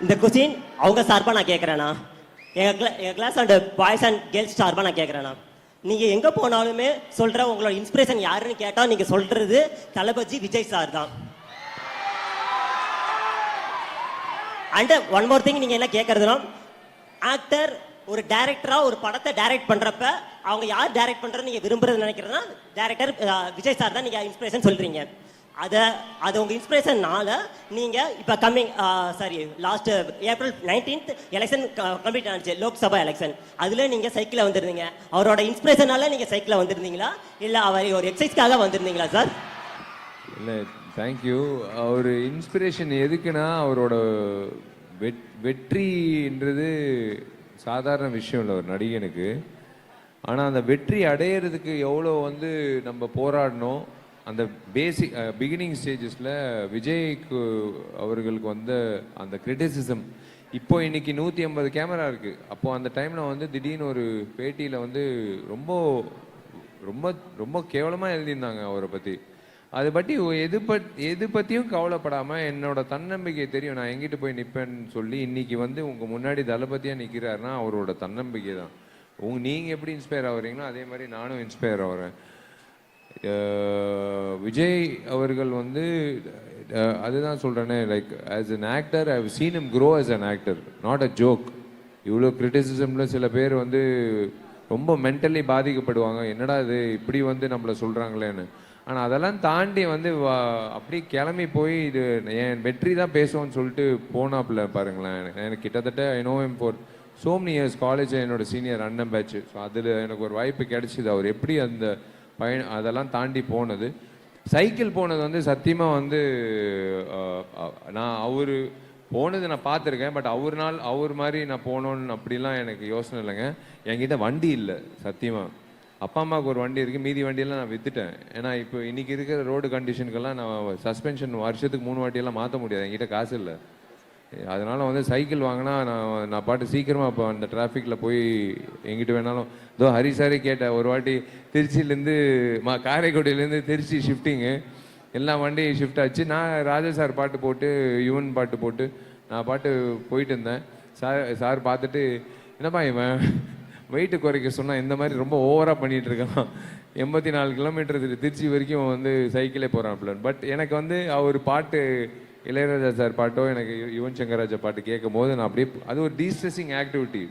இந்த கொஸ்டின் அவங்க சார்பாக நான் கேட்குறேண்ணா எங்கள் கிளா எங்கள் class and boys and girls சார்பாக நான் கேட்குறேண்ணா நீங்கள் எங்கே போனாலுமே சொல்கிற உங்களோட இன்ஸ்பிரேஷன் யாருன்னு கேட்டால் நீங்கள் சொல்கிறது தளபதி விஜய் சார் தான். அண்ட் ஒன் மோர் திங் நீங்கள் என்ன கேட்குறதுனா ஆக்டர் ஒரு டேரக்டராக ஒரு படத்தை டைரக்ட் பண்ணுறப்ப அவங்க யார் டைரக்ட் பண்ணுறது நீங்கள் விரும்புறது நினைக்கிறதுனா டேரக்டர் விஜய் சார் தான் நீங்கள் இன்ஸ்பிரேஷன் சொல்கிறீங்க அதை அது உங்கள் இன்ஸ்பிரேஷன்னால நீங்கள் இப்போ coming sorry last April nineteenth election complete ஆனிச்சு லோக்சபா எலெக்ஷன் அதில் நீங்கள் சைக்கிளில் வந்திருந்தீங்க. அவரோட இன்ஸ்பிரேஷனால நீங்கள் சைக்கிளில் வந்திருந்தீங்களா? இல்லை அவர் ஒரு எக்ஸசைஸ்க்காக வந்திருந்தீங்களா சார் இல்லை தேங்க்யூ அவர் இன்ஸ்பிரேஷன் எதுக்குன்னா அவரோட வெட் வெற்றின்றது சாதாரண விஷயம் இல்லை ஒரு நடிகனுக்கு. ஆனால் அந்த வெற்றி அடையிறதுக்கு எவ்வளோ வந்து நம்ம போராடணும் அந்த பேசிக் பிகினிங் ஸ்டேஜஸில் விஜய்க்கு அவர்களுக்கு வந்த அந்த கிரிட்டிசிசம் இப்போ இன்னைக்கு நூற்றி ஐம்பது கேமரா இருக்குது அப்போது அந்த டைமில் வந்து திடீர்னு ஒரு பேட்டியில் வந்து ரொம்ப ரொம்ப ரொம்ப கேவலமாக எழுதியிருந்தாங்க அவரை பற்றி அதை பற்றி எது பத் எது பற்றியும் கவலைப்படாமல் என்னோட தன்னம்பிக்கை தெரியும். நான் எங்கிட்டு போய் நிற்பேன்னு சொல்லி இன்னைக்கு வந்து உங்கள் முன்னாடி தளபதியாக நிற்கிறாருன்னா அவரோட தன்னம்பிக்கை தான். உங்க நீங்கள் எப்படி இன்ஸ்பயர் ஆகுறீங்களோ அதே மாதிரி நானும் இன்ஸ்பயர் ஆகிறேன். விஜய் அவர்கள் வந்து அதுதான் சொல்கிறேனே like as an actor I seen him grow as an actor not a joke இவ்வளோ கிரிட்டிசிசமில் சில பேர் வந்து ரொம்ப மென்டலி பாதிக்கப்படுவாங்க. என்னடா இது இப்படி வந்து நம்மளை சொல்கிறாங்களேன்னு ஆனால் அதெல்லாம் தாண்டி வந்து வா- அப்படியே கிளம்பி போய் இது என் வெற்றி தான் பேசுவோன்னு சொல்லிட்டு போனாப்புல பாருங்களேன். எனக்கு கிட்டத்தட்ட I know him for so many years college என்னோட சீனியர் அண்ணன் பேட்ச் ஸோ அதில் எனக்கு ஒரு வாய்ப்பு கிடைச்சிது. அவர் எப்படி அந்த பயணம் அதெல்லாம் தாண்டி போனது. சைக்கிள் போனது வந்து சத்தியமாக வந்து நான் அவர் போனது நான் பார்த்துருக்கேன் பட் அவர் நாள் அவர் மாதிரி நான் போகணுன்னு அப்படிலாம் எனக்கு யோசனை இல்லைங்க. என்கிட்ட வண்டி இல்லை சத்தியமாக அப்பா அம்மாவுக்கு ஒரு வண்டி இருக்குது மீதி வண்டியெல்லாம் நான் வித்துட்டேன். ஏன்னா இப்போ இன்றைக்கி இருக்கிற ரோடு கண்டிஷனுக்கெல்லாம் நான் சஸ்பென்ஷன் வருஷத்துக்கு மூணு வாட்டியெல்லாம் மாற்ற முடியாது. என்கிட்ட காசு இல்லை. அதனால் வந்து சைக்கிள் வாங்கினா நான் நான் பாட்டு சீக்கிரமாக இப்போ அந்த டிராஃபிக்கில் போய் எங்கிட்டு வேணாலும். இதோ ஹரி சாரே கேட்டேன் ஒரு வாட்டி திருச்சியிலேருந்து மா காரைக்குடியிலேருந்து திருச்சி ஷிஃப்டிங்கு எல்லா வண்டியும் ஷிஃப்ட் ஆச்சு. நான் ராஜா சார் பாட்டு போட்டு யுவன் பாட்டு போட்டு நான் பாட்டு போயிட்டு இருந்தேன். சார் சார் பார்த்துட்டு என்னப்பா இவன்? வெயிட்டு குறைக்க சொன்னால் இந்த மாதிரி ரொம்ப ஓவராக பண்ணிகிட்ருக்கான் இருக்கான். எண்பத்தி நாலு கிலோமீட்டர் திருச்சி வரைக்கும் வந்து சைக்கிளே போகிறான் பட் எனக்கு வந்து அவர் பாட்டு இளையராஜா சார் பாட்டோ எனக்கு யுவன் சங்கர் ராஜா பாட்டு கேட்கும் போது நான் அப்படியே அது ஒரு டீஸ்ட்ரெஸிங் ஆக்டிவிட்டி